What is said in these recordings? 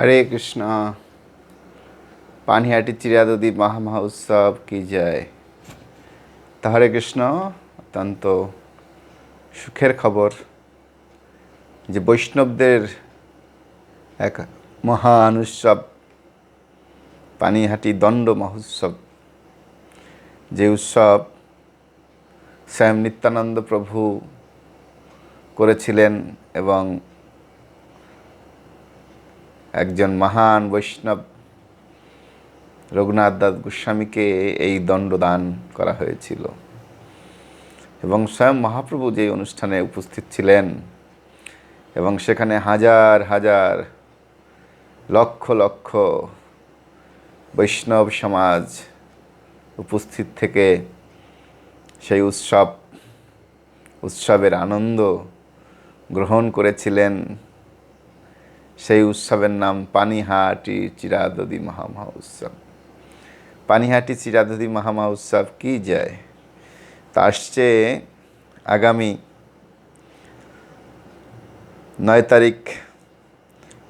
হরে কৃষ্ণ। পানিহাটি চিরাদদি মহামহা উৎসব কি যায় তা হরে কৃষ্ণ, অত্যন্ত সুখের খবর যে বৈষ্ণবদের এক মহান উৎসব, পানিহাটি দণ্ড মহোৎসব। যে উৎসব স্বয়ং নিত্যানন্দ প্রভু করেছিলেন এবং একজন মহান বৈষ্ণব রঘুনাথ দাস গোস্বামীকে এই দণ্ডদান করা হয়েছিল। এবং স্বয়ং মহাপ্রভু যে অনুষ্ঠানে উপস্থিত ছিলেন এবং সেখানে হাজার হাজার, লক্ষ লক্ষ বৈষ্ণব সমাজ উপস্থিত থেকে সেই উৎসব, উৎসবের আনন্দ গ্রহণ করেছিলেন। সেই উৎসবের নাম পানিহাটি চিরাদদি মহামহা উৎসব পানিহাটি চিরাদদি মহামহা উৎসব কি যায় তা আসছে আগামী নয় তারিখ,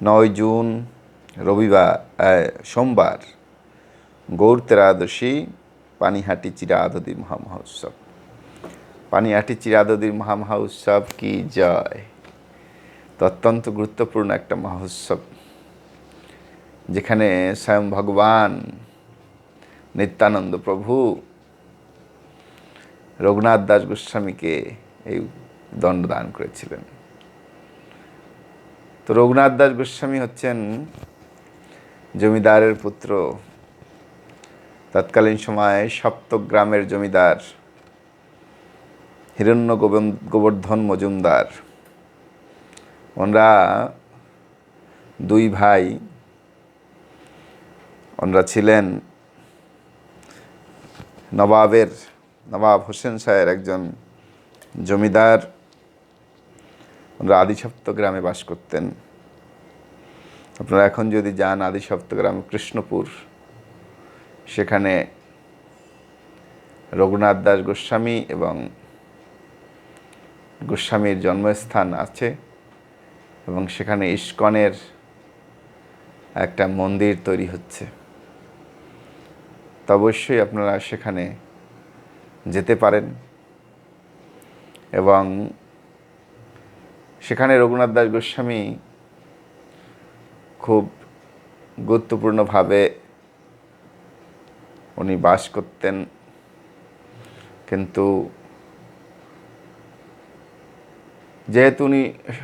নয় জুন, রবিবার সোমবার গৌর তেরাদশী পানিহাটি চিরাদদি মহামহা উৎসব পানিহাটি চিরাদদির মহামহা উৎসব কি জয়? তো অত্যন্ত গুরুত্বপূর্ণ একটা মহোৎসব, যেখানে স্বয়ং ভগবান নিত্যানন্দ প্রভু, রঘুনাথ দাস গোস্বামীকে এই দণ্ড দান করেছিলেন। তো রঘুনাথ দাস গোস্বামী হচ্ছেন জমিদারের পুত্র। তৎকালীন সময়ে সপ্তগ্রামের জমিদার হিরণ্য গোবর্ধন মজুমদার ওনরা দুই ভাই ওনরা ছিলেন নবাবের, নবাব হোসেন শাহের একজন জমিদার। ওনরা আদিসপ্ত গ্রামে বাস করতেন। আপনারা এখন যদি যান আদিসপ্ত গ্রাম কৃষ্ণপুর, সেখানে রঘুনাথ দাস গোস্বামী এবং গোস্বামীর জন্মস্থান আছে। এবং সেখানে ইস্কনের একটা মন্দির তৈরি হচ্ছে। তো অবশ্যই আপনারা সেখানে যেতে পারেন এবং সেখানে রঘুনাথ দাস গোস্বামী খুব গুরুত্বপূর্ণভাবে উনি বাস করতেন। কিন্তু যেহেতু উনি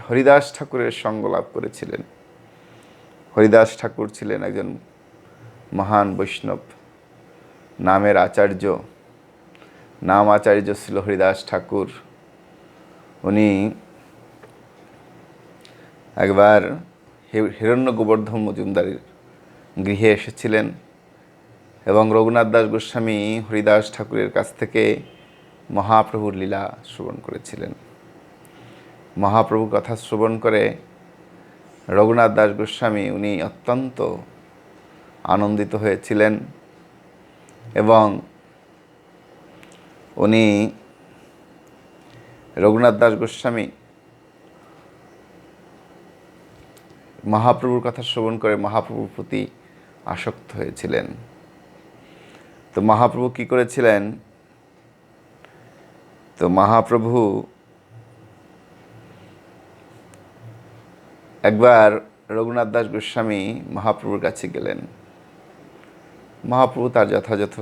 হরিদাস ঠাকুরের সঙ্গ লাভ করেছিলেন। হরিদাস ঠাকুর ছিলেন একজন মহান বৈষ্ণব নামের আচার্য। নাম আচার্য ছিল হরিদাস ঠাকুর। উনি একবার হিরণ্য গোবর্ধন মজুমদারের গৃহে এসেছিলেন এবং রঘুনাথ দাস গোস্বামী হরিদাস ঠাকুরের কাছ থেকে মহাপ্রভুর লীলা শ্রবণ করেছিলেন। মহাপ্রভুর কথা শ্রবণ করে রঘুনাথ দাস গোস্বামী উনি অত্যন্ত আনন্দিত হয়েছিলেন এবং উনি রঘুনাথ দাস গোস্বামী মহাপ্রভুর কথা শ্রবণ করে মহাপ্রভুর প্রতি আসক্ত হয়েছিলেন। তো মহাপ্রভু কি করেছিলেন? তো মহাপ্রভু একবার রঘুনাথ দাস গোস্বামী মহাপ্রভুর কাছে গেলেন। মহাপ্রভু তার যথাযথ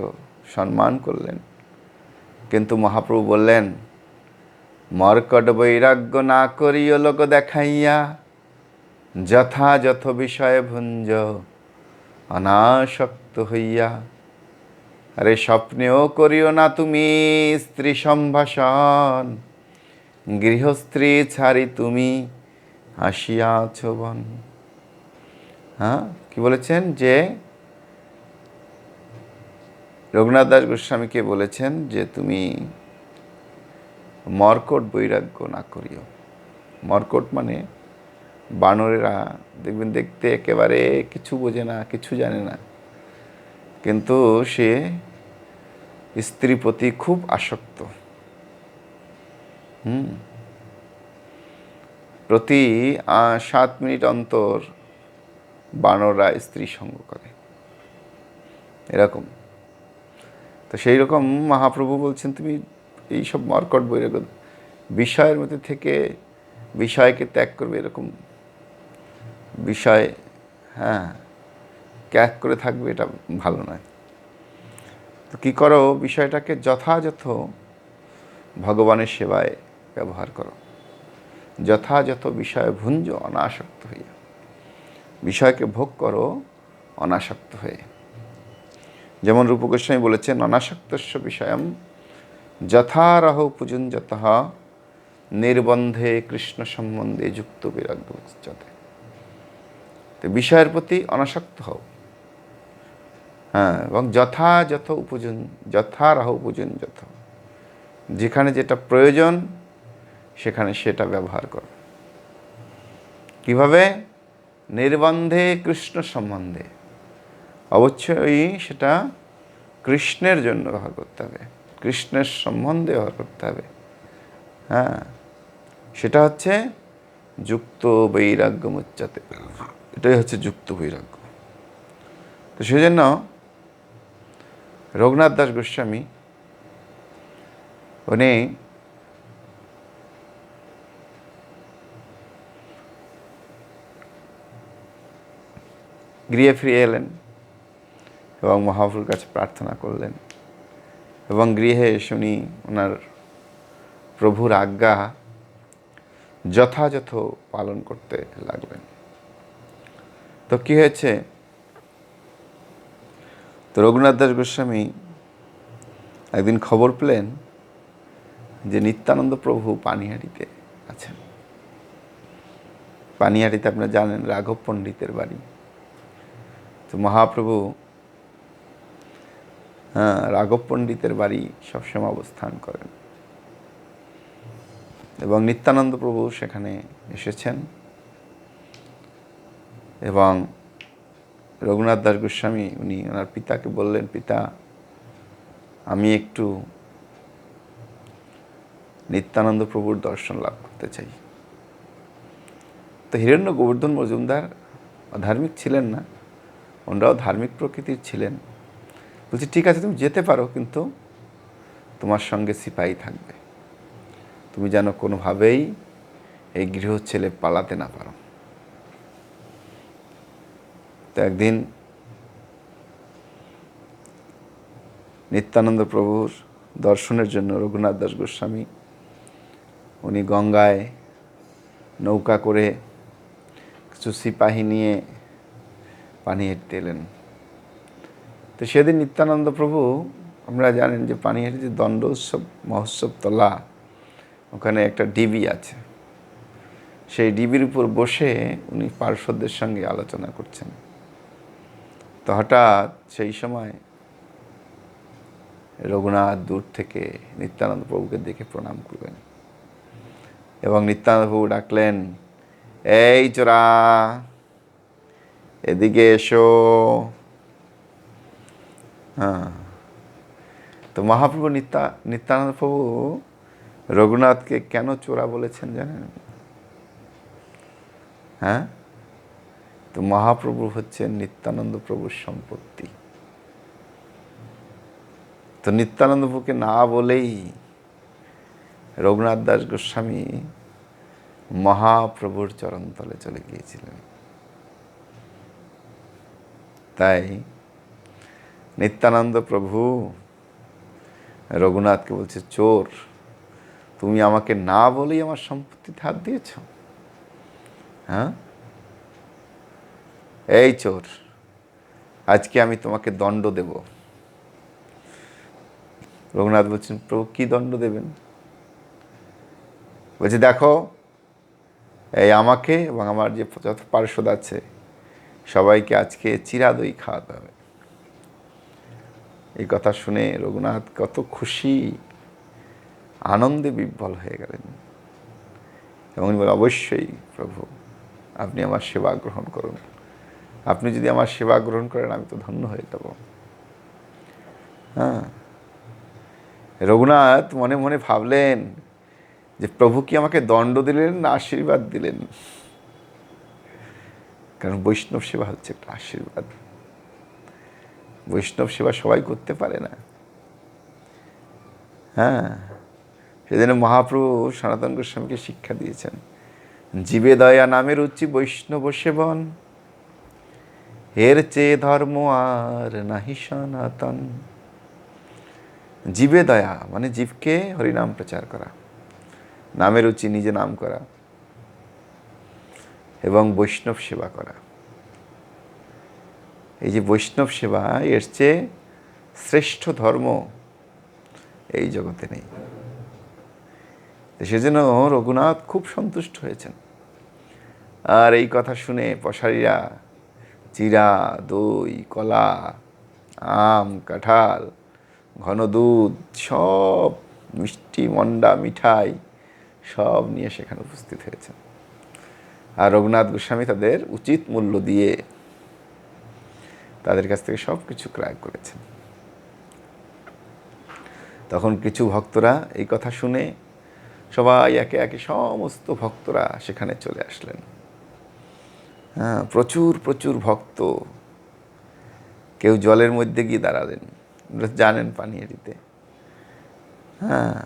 সম্মান করলেন। কিন্তু মহাপ্রভু বললেন, মর্কট বৈরাগ্য না করিও লোক দেখাইয়া, যথাযথ বিষয়ে ভুঞ্জ, অনাসক্ত হইয়া। আরে স্বপ্নেও করিও না তুমি স্ত্রী সম্ভাষণ গৃহস্ত্রী ছাড়ি তুমি আসিয়াছ বন। হ্যাঁ? কি বলেছেন? যে রঘুনাথ দাস গোস্বামীকে বলেছেন যে তুমি মর্কট বৈরাগ্য না করিও। মর্কট মানে বানরেরা দেখবেন দেখতে একেবারে কিছু বোঝে না, কিছু জানে না। কিন্তু সে স্ত্রী প্রতি খুব আসক্ত। হুম? প্রতি সাত মিনিট অন্তর বানররা স্ত্রী সঙ্গ করে। এরকম। তো সেই রকম মহাপ্রভু বলছেন, তুমি এইসব মর্কট বৈরাগ বিষয়ের মধ্যে থেকে বিষয়কে ত্যাগ করবে এরকম বিষয় হ্যাঁ ত্যাগ করে থাকবে এটা ভালো নয়। তো কী করো, বিষয়টাকে যথাযথ ভগবানের সেবায় ব্যবহার করো। যথাযথ বিষয় ভুঞ্জ অনাসক্ত হইয়া। বিষয়কে ভোগ করো, অনাসক্ত হয়ে। যেমন রূপ গোস্বামী বলেছেন, অনাসক্তস্য বিষয়ম যথারহ পূজঞ্জত নির্বন্ধে কৃষ্ণ সম্বন্ধে যুক্ত বিরাগ্য উচ্চতে তো বিষয়ের প্রতি অনাসক্ত হও। হ্যাঁ এবং যথাযথ উপযোজন যথারহ উপযোজন যথ যেখানে যেটা প্রয়োজন সেখানে সেটা ব্যবহার করো। কীভাবে? নির্বন্ধে কৃষ্ণ সম্বন্ধে। অবশ্যই সেটা কৃষ্ণের জন্য ব্যবহার করতে হবে। কৃষ্ণের সম্বন্ধে ব্যবহার করতে হবে। হ্যাঁ? সেটা হচ্ছে যুক্ত বৈরাগ্য মুচ্চাতে এটাই হচ্ছে যুক্ত বৈরাগ্য। তো সেই জন্য রঘুনাথ দাস গোস্বামী, উনি গৃহে ফিরে এলেন এবং মহাপ্রভুর কাছে প্রার্থনা করলেন এবং গৃহে শুনি ওনার প্রভুর আজ্ঞা যথাযথ পালন করতে লাগলেন। তো কী হয়েছে? তো রঘুনাথ দাস গোস্বামী একদিন খবর পেলেন যে নিত্যানন্দ প্রভু পানিহাটিতে আছেন। পানিহাটিতে আপনারা জানেন রাঘব পণ্ডিতের বাড়ি। তো মহাপ্রভু হ্যাঁ রাঘব পণ্ডিতের বাড়ি সবসময় অবস্থান করেন। এবং নিত্যানন্দ প্রভু সেখানে এসেছেন। এবং রঘুনাথ দাস গোস্বামী, উনি ওনার পিতাকে বললেন, পিতা, আমি একটু নিত্যানন্দ প্রভুর দর্শন লাভ করতে চাই। তো হিরণ্য গোবর্ধন মজুমদার ধার্মিক ছিলেন না। ওনারাও ধার্মিক প্রকৃতির ছিলেন। বলছি, ঠিক আছে, তুমি যেতে পারো, কিন্তু তোমার সঙ্গে সিপাহী থাকবে। তুমি যেন কোনোভাবেই এই গৃহ ছেলে পালাতে না পারো। তো একদিন নিত্যানন্দ প্রভুর দর্শনের জন্য রঘুনাথ দাস গোস্বামী, উনি গঙ্গায় নৌকা করে কিছু সিপাহী নিয়ে পানি হেঁটতে এলেন তো সেদিন নিত্যানন্দ প্রভু, আমরা জানেন যে পানিহাটিতে দণ্ড উৎসব, মহোৎসব তলা, ওখানে একটা ডিবি আছে। সেই ডিবির উপর বসে উনি পার্শ্বদের সঙ্গে আলোচনা করছেন। তো হঠাৎ সেই সময় রঘুনাথ দূর থেকে নিত্যানন্দ প্রভুকে দেখে প্রণাম করবেন এবং নিত্যানন্দ প্রভু ডাকলেন, এই চোরা এদিকে এসো। হ্যাঁ। তো মহাপ্রভু নিত্যা নিত্যানন্দ প্রভু রঘুনাথকে কেন চোরা বলেছেন জানেন? হ্যাঁ? তো মহাপ্রভু হচ্ছেন নিত্যানন্দ প্রভুর সম্পত্তি। তো নিত্যানন্দ প্রভুকে না বলেই রঘুনাথ দাস গোস্বামী মহাপ্রভুর চরণতলে চলে গিয়েছিলেন। তাই নিত্যানন্দ প্রভু, রঘুনাথকে বলছে, চোর, তুমি আমাকে না বলেই আমার সম্পত্তিতে হাত দিয়েছ? হ্যাঁ? এই চোর, আজকে আমি তোমাকে দণ্ড দেব। রঘুনাথ বলছেন, প্রভু, কি দণ্ড দেবেন? বলছে, দেখো, এই আমাকে এবং আমার যে যত পার্শ্বদ আছে সবাইকে আজকে চিরা দই খাওয়াতে হবে। এই কথা শুনে রঘুনাথ কত খুশি, আনন্দে বিব্বল হয়ে গেলেন। এবং বলে অবশ্যই প্রভু, আপনি আমার সেবা গ্রহণ করুন। আপনি যদি আমার সেবা গ্রহণ করেন, আমি তো ধন্য হয়ে যাব। হ্যাঁ। রঘুনাথ মনে মনে ভাবলেন যে, প্রভু কি আমাকে দণ্ড দিলেন না আশীর্বাদ দিলেন? কারণ বৈষ্ণব সেবা হচ্ছে একটা আশীর্বাদ। বৈষ্ণব সেবা সবাই করতে পারে না। হ্যাঁ সেজন্য মহাপ্রভু সনাতন গোস্বামীকে শিক্ষা দিয়েছেন, জীবে দয়া নামের উচ্চি বৈষ্ণব সেবন, এর চেয়ে ধর্ম আর নাহি সনাতন। জীবে দয়া মানে জীবকে হরিনাম প্রচার করা, নামের উচি নিজে নাম করা। এবং বৈষ্ণব সেবা করা। এই যে বৈষ্ণব সেবা, এর চেয়ে শ্রেষ্ঠ ধর্ম এই জগতে নেই। সেজন্য রঘুনাথ খুব সন্তুষ্ট হয়েছেন। আর এই কথা শুনে পশারীরা চিরা, দই, কলা, আম, কাঁঠাল, ঘন দুধ, সব মিষ্টি, মন্ডা, মিঠাই সব নিয়ে সেখানে উপস্থিত হয়েছেন। আর রঘুনাথ গোস্বামী তাদের উচিত মূল্য দিয়ে তাদের কাছ থেকে সব কিছু ক্রয় করেছেন। তখন কিছু ভক্তরা এই কথা শুনে সবাই একে একে সমস্ত ভক্তরা সেখানে চলে আসলেন। হ্যাঁ প্রচুর প্রচুর ভক্ত কেউ জলের মধ্যে গিয়ে দাঁড়ালেন জানেন পানিয়ারিতে হ্যাঁ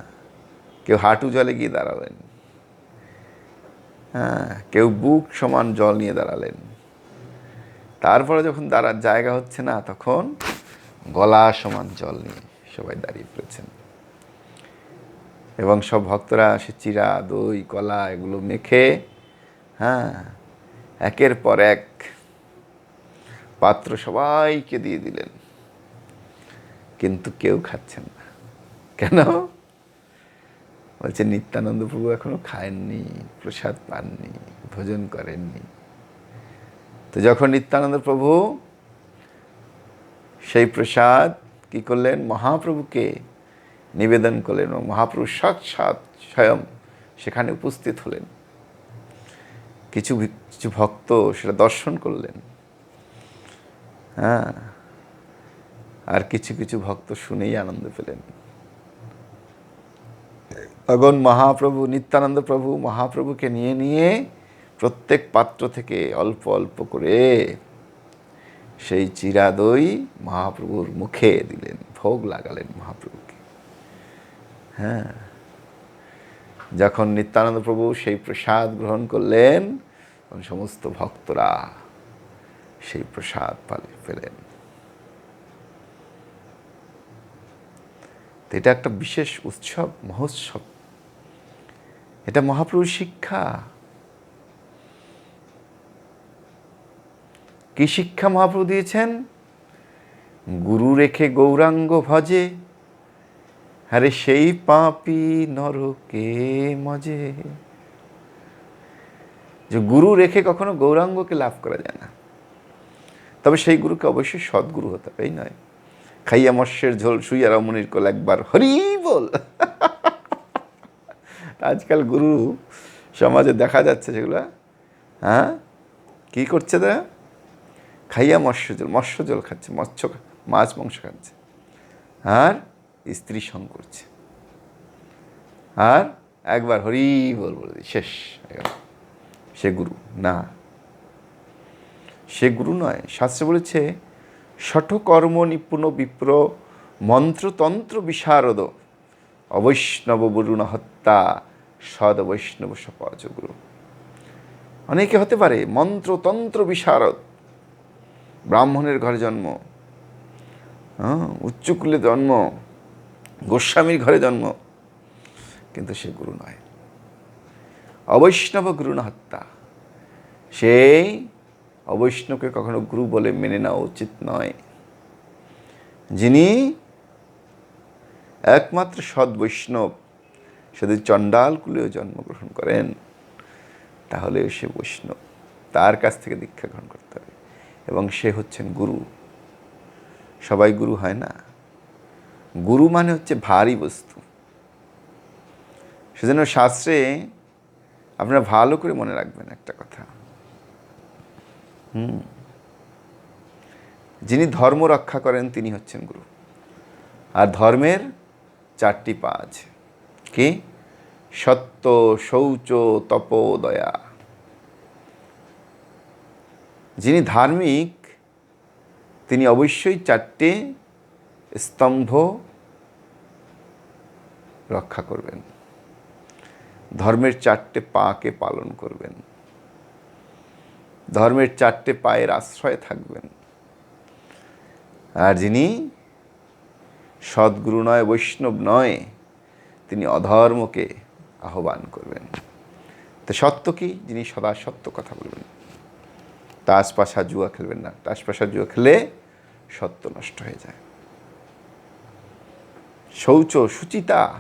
কেউ হাঁটু জলে গিয়ে দাঁড়ালেন। হ্যাঁ কেউ বুক সমান জল নিয়ে দাঁড়ালেন। তারপরে যখন দাঁড়ার জায়গা হচ্ছে না, তখন গলা সমান জল নিয়ে সবাই দাঁড়িয়ে পড়েছেন। এবং সব ভক্তরা সে চিরা, দই, কলা এগুলো মেখে হ্যাঁ একের পর এক পাত্র সবাইকে দিয়ে দিলেন। কিন্তু কেউ খাচ্ছেন না। কেন? বলছে, নিত্যানন্দ প্রভু এখনও খায়েননি প্রসাদ পাননি, ভোজন করেননি। তো যখন নিত্যানন্দ প্রভু সেই প্রসাদ কি করলেন? মহাপ্রভুকে নিবেদন করলেন এবং মহাপ্রভু সাক্ষাৎ স্বয়ং সেখানে উপস্থিত হলেন। কিছু কিছু ভক্ত সেটা দর্শন করলেন। হ্যাঁ আর কিছু কিছু ভক্ত শুনেই আনন্দ পেলেন। তখন মহাপ্রভু, নিত্যানন্দ প্রভু মহাপ্রভুকে নিয়ে নিয়ে প্রত্যেক পাত্র থেকে অল্প অল্প করে সেই চিরা দই মহাপ্রভুর মুখে দিলেন, ভোগ লাগালেন মহাপ্রভুকে। হ্যাঁ। যখন নিত্যানন্দ প্রভু সেই প্রসাদ গ্রহণ করলেন, তখন সমস্ত ভক্তরা সেই প্রসাদ পালে, পেলেন। এটা একটা বিশেষ উৎসব, মহোৎসব। এটা মহাপ্রভুর শিক্ষা। কি শিক্ষা মহাপ্রভু দিয়েছেন? গুরু রেখে গৌরাঙ্গ ভজে, আরে সেই পাপি নরকে মজে। যে গুরু রেখে কখনো গৌরাঙ্গকে লাভ করা যায় না। তবে সেই গুরুকে অবশ্যই সদ্গুরু হতে হবে, এই নয়। খাইয়া মৎস্যের ঝোল, শুইয়া রমণীর কোল একবার হরি বল। আজকাল গুরু সমাজে দেখা যাচ্ছে সেগুলো। হ্যাঁ? কি করছে তারা? খাইয়া মৎস্য জল মৎস্য জল খাচ্ছে, মৎস্য মাছ মাংস খাচ্ছে। আর স্ত্রী সঙ্গ করছে। আর একবার হরি বল বলে শেষ। সে গুরু, না। সে গুরু নয়, শাস্ত্রে বলেছে শঠকর্ম নিপুণ বিপ্র, মন্ত্রতন্ত্র বিশারদ, অবৈষ্ণব বরুণ হত্যা সদ বৈষ্ণব সপজ গুরু অনেকে হতে পারে মন্ত্রতন্ত্র বিশারদ। ব্রাহ্মণের ঘরে জন্ম হ্যাঁ উচ্চকুলে জন্ম, গোস্বামীর ঘরে জন্ম, কিন্তু সে গুরু নয়। অবৈষ্ণব গুরু না হত্যা সেই অবৈষ্ণবকে কখনো গুরু বলে মেনে নেওয়া উচিত নয়। যিনি একমাত্র সৎ বৈষ্ণব শুধু চণ্ডাল কুলেও জন্মগ্রহণ করেন, তাহলে সে বৈষ্ণব। তার কাছ থেকে দীক্ষা গ্রহণ করতে হবে। এবং সে হচ্ছেন গুরু। সবাই গুরু হয় না। গুরু মানে হচ্ছে ভারী বস্তু। সেজন্য শাস্ত্রে আপনারা ভালো করে মনে রাখবেন একটা কথা। হুম। যিনি ধর্ম রক্ষা করেন, তিনি হচ্ছেন গুরু। আর ধর্মের চারটি পা আছে কি? সত্য, শৌচ তপ দয়া যিনি ধার্মিক, তিনি অবশ্যই চারটে স্তম্ভ রক্ষা করবেন। ধর্মের চারটে পাকে পালন করবেন। ধর্মের চারটে পায়ের আশ্রয়ে থাকবেন। আর যিনি সদ্গুরু নয়, বৈষ্ণব নয় তিনি অধর্মকে আহ্বান করবেন। তো সত্য কি? যিনি সদা সত্য কথা বলবেন। তাস পাশা জুয়া খেলবেন না। তাস পাশা জুয়া খেলে সত্য নষ্ট হয়ে যায়। শৌচ সুচিতা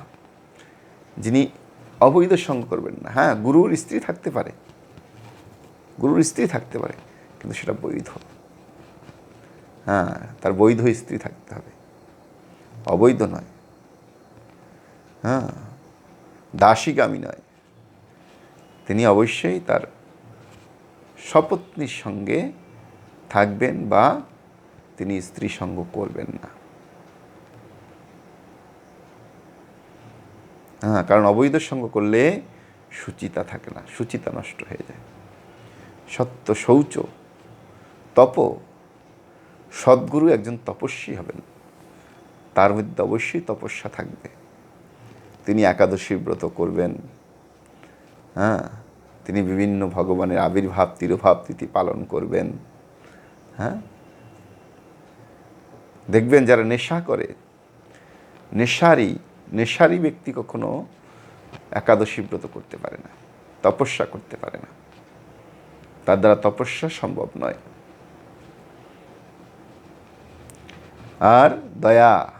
যিনি অবৈধ সঙ্গ করবেন না। হ্যাঁ গুরুর স্ত্রী থাকতে পারে। গুরুর স্ত্রী থাকতে পারে, কিন্তু সেটা বৈধ। হ্যাঁ তার বৈধ স্ত্রী থাকতে হবে। অবৈধ নয়। হ্যাঁ দাসীগামী নয়। তিনি অবশ্যই তার সপত্নীর সঙ্গে থাকবেন বা তিনি স্ত্রী সঙ্গ করবেন না। হ্যাঁ কারণ অবৈধ সঙ্গ করলে সুচিতা থাকে না, সুচিতা নষ্ট হয়ে যায়। সত্য শৌচ, তপ, সদ্গুরু একজন তপস্বী হবেন। তার মধ্যে অবশ্যই তপস্যা থাকবে। তিনি একাদশী ব্রত করবেন। হ্যাঁ? তিনি বিভিন্ন ভগবানের আবির্ভাব, তিরোভাব তিথি পালন করবেন। হ্যাঁ? দেখবেন যারা নেশা করে, নেশারি নেশারি ব্যক্তি কখনো একাদশী ব্রত করতে পারে না, তপস্যা করতে পারে না। তার দ্বারা তপস্যা সম্ভব নয়। আর দয়া,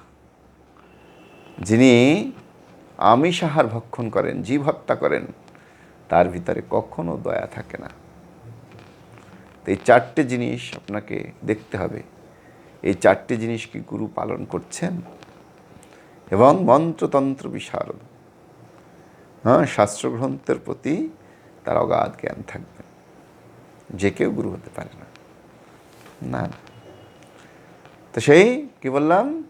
যিনি আমিষ আহার ভক্ষণ করেন, জীব হত্যা করেন, তার ভিতরে কখনো দয়া থাকে না। তো এই চারটে জিনিস আপনাকে দেখতে হবে। এই চারটে জিনিস কি গুরু পালন করছেন? এবং মন্ত্রতন্ত্র বিশারদ। হ্যাঁ শাস্ত্রগ্রন্থের প্রতি তার অগাধ জ্ঞান থাকবে। যে কেউ গুরু হতে পারে না না। তো সেই, কি বললাম?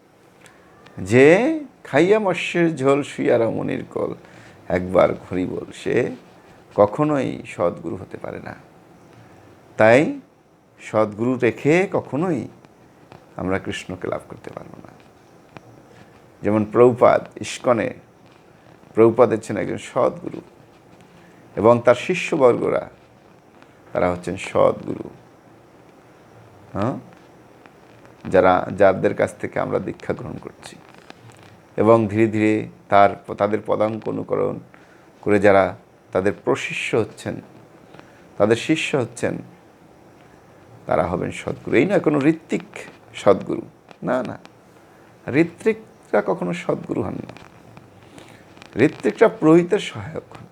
যে খাইয়া মৎস্যের ঝোল শুইয়া রমণীর কল। একবার ঘুরি বল সে, কখনোই সদ্গুরু হতে পারে না। তাই সদ্গুরু রেখে কখনোই আমরা কৃষ্ণকে লাভ করতে পারব না। যেমন প্রভুপাদ, ইস্কনে প্রভুপাদ হচ্ছেন একজন সদ্গুরু এবং তার শিষ্যবর্গরা, তারা হচ্ছেন সদ্গুরু। হ্যাঁ? যারা, যাদের কাছ থেকে আমরা দীক্ষা গ্রহণ করছি। এবং ধীরে ধীরে তার, তাদের পদাঙ্ক অনুকরণ করে যারা তাদের প্রশিষ্য হচ্ছেন, তাদের শিষ্য হচ্ছেন, তারা হবেন সদ্গুরু। এই নয় কোনো ঋত্বিক সদ্গুরু। না না। ঋত্বিকরা কখনো সদ্গুরু হন না। ঋত্বিকরা পুরোহিতের সহায়ক হন।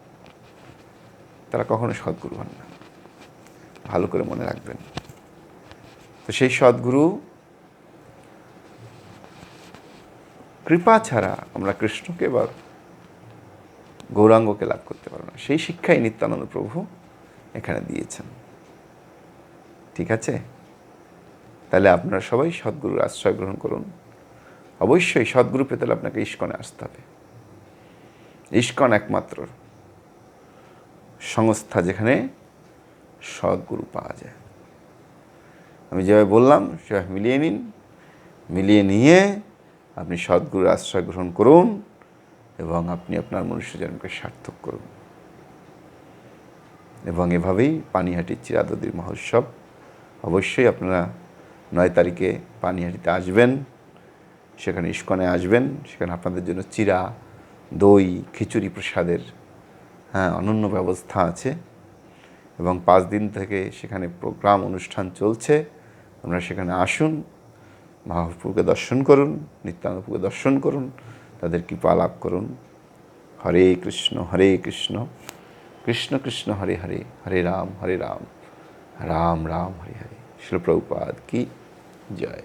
তারা কখনো সদ্গুরু হন না। ভালো করে মনে রাখবেন। তো সেই সদ্গুরু কৃপা ছাড়া আমরা কৃষ্ণকে বা গৌরাঙ্গকে লাভ করতে পারব না। সেই শিক্ষাই নিত্যানন্দ প্রভু এখানে দিয়েছেন। ঠিক আছে? তাহলে আপনারা সবাই সদ্গুরুর আশ্রয় গ্রহণ করুন। অবশ্যই সদ্গুরু পেতে আপনাকে ইস্কনে আসতে হবে। ইস্কন একমাত্র সংস্থা যেখানে সদ্গুরু পাওয়া যায়। আমি যেভাবে বললাম, সেভাবে মিলিয়ে নিন। মিলিয়ে নিয়ে আপনি সদ্গুরুর আশ্রয় গ্রহণ করুন এবং আপনি আপনার মনুষ্যজন্মকে সার্থক করুন। এবং এভাবেই পানিহাটির চিরাদদির মহোৎসব অবশ্যই আপনারা নয় তারিখে পানিহাটিতে আসবেন, সেখানে ইস্কনে আসবেন, সেখানে আপনাদের জন্য চিরা, দই, খিচুড়ি প্রসাদের হ্যাঁ অনন্য ব্যবস্থা আছে। এবং পাঁচ দিন থেকে সেখানে প্রোগ্রাম, অনুষ্ঠান চলছে। আপনারা সেখানে আসুন। মহাপ্রভুকে দর্শন করুন নিত্যানপুকে দর্শন করুন, তাদের কৃপা লাভ করুন। হরে কৃষ্ণ হরে কৃষ্ণ কৃষ্ণ কৃষ্ণ, হরে হরে হরে রাম হরে রাম রাম রাম, হরে হরে। শিলপ্রভুপাদ কি? জয়।